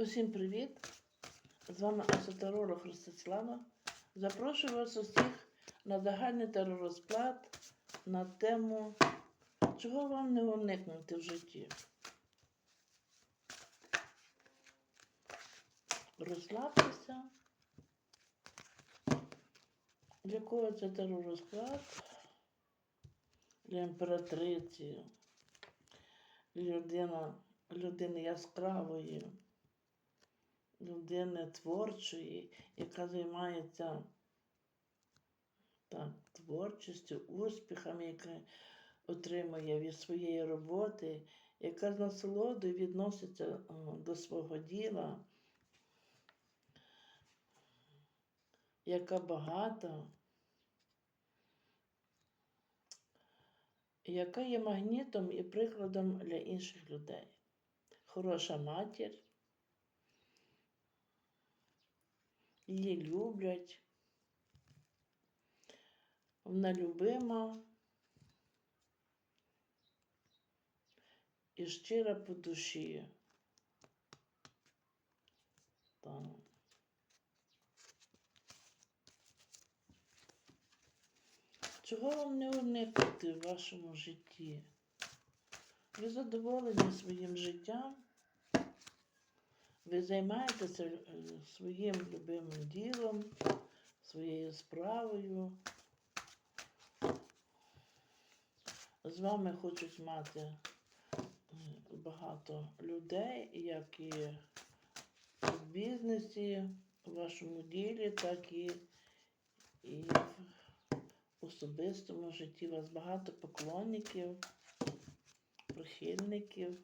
Усім привіт! З вами Асотеролог Ростислава. Запрошую вас усіх на загальний теророзклад на тему, чого вам не уникнути в житті. Розслабтеся. Для кого це теророзклад? Для імператриці, людина, людини яскравої людини творчої, яка займається так, творчістю, успіхами, яка отримує від своєї роботи, яка з насолодою відноситься е, до свого діла, яка багата, яка є магнітом і прикладом для інших людей. Хороша матір. Її люблять. Вона любима і щира по душі. Так. Чого вам не уникнути в вашому житті? Ви задоволені своїм життям? Ви займаєтеся е, своїм любимим ділом, своєю справою. З вами хочуть мати е, багато людей, як і в бізнесі, в вашому ділі, так і, і в особистому житті. У вас багато поклонників, прихильників.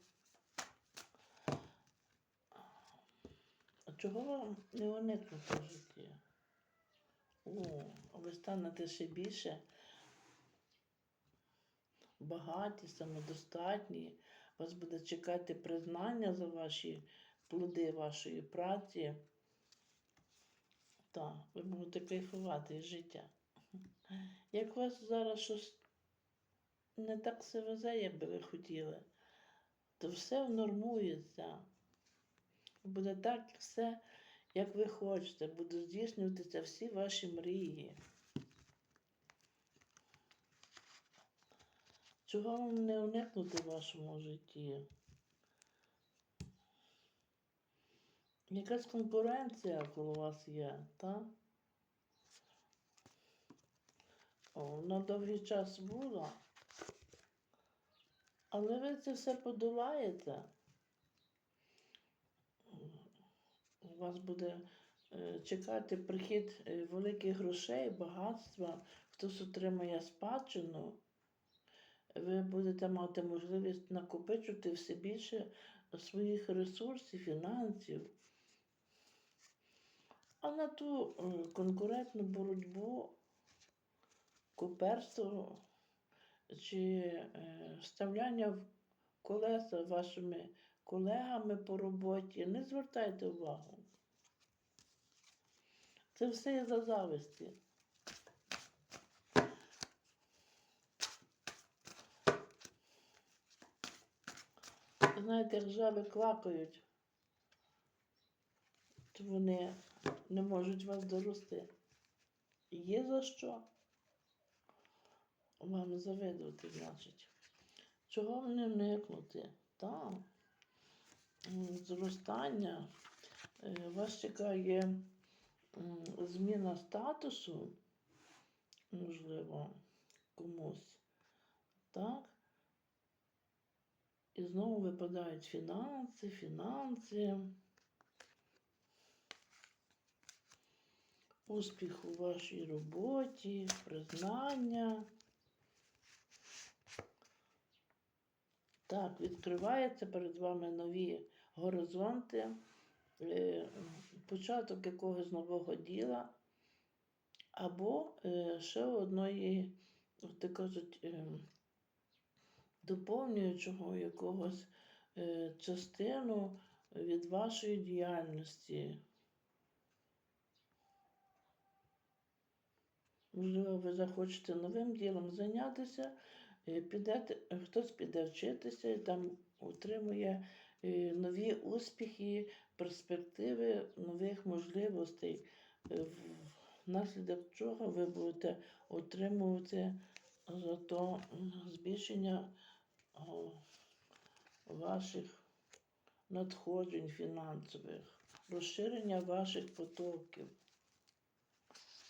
Чого не уникнути в житті? О, ви станете ще більше багаті, самодостатні, вас буде чекати признання за ваші плоди вашої праці. Так, ви будете кайфувати з життя. Як вас зараз щось не так все везе, як би ви хотіли, то все внормується буде так все, як ви хочете, будуть здійснюватися всі ваші мрії. Чого вам не уникнути в вашому житті? Якась конкуренція коло вас є, так? О, на довгий час була, але ви це все подолаєте. Вас буде е, чекати прихід е, великих грошей, багатства, хтось отримає спадщину, ви будете мати можливість накопичувати все більше своїх ресурсів, фінансів. А на ту е, конкурентну боротьбу, куперство чи вставляння в колеса вашими колегами по роботі, не звертайте увагу. Це все є за зависті. Знаєте, як жаби клакають, то вони не можуть вас дорости. Є за що вам завидувати, значить. Чого не вникнути? Так, зростання е, вас чекає зміна статусу, можливо, комусь, так? І знову випадають фінанси, фінанси, успіх у вашій роботі, признання. Так, відкриваються перед вами нові горизонти. Е, початок якогось нового діла, або е, ще одної, так кажуть, е, доповнюючого якогось частину від вашої діяльності. Можливо, ви захочете новим ділом зайнятися, підете, хтось піде вчитися і там отримує нові успіхи, перспективи нових можливостей, е, внаслідок чого ви будете отримувати зато збільшення ваших надходжень фінансових, розширення ваших потоків.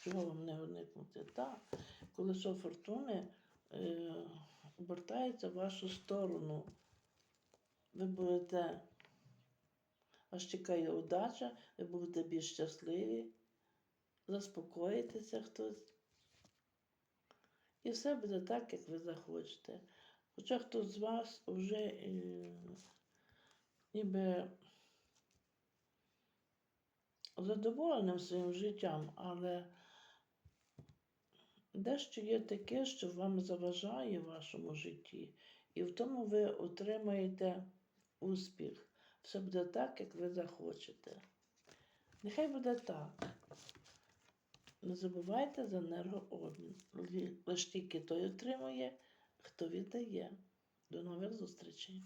Чого вам не уникнути? Так, колесо фортуни е, обертається в вашу сторону. Ви будете, вас чекає удача, ви будете більш щасливі, заспокоїтеся хтось. І все буде так, як ви захочете. Хоча хтось з вас вже е, ніби задоволеним своїм життям, але дещо є таке, що вам заважає в вашому житті, і в тому ви отримаєте успіх. Все буде так, як ви захочете. Нехай буде так. Не забувайте за енергообмін. Лише Лиш тільки той отримує, хто віддає. До нових зустрічей.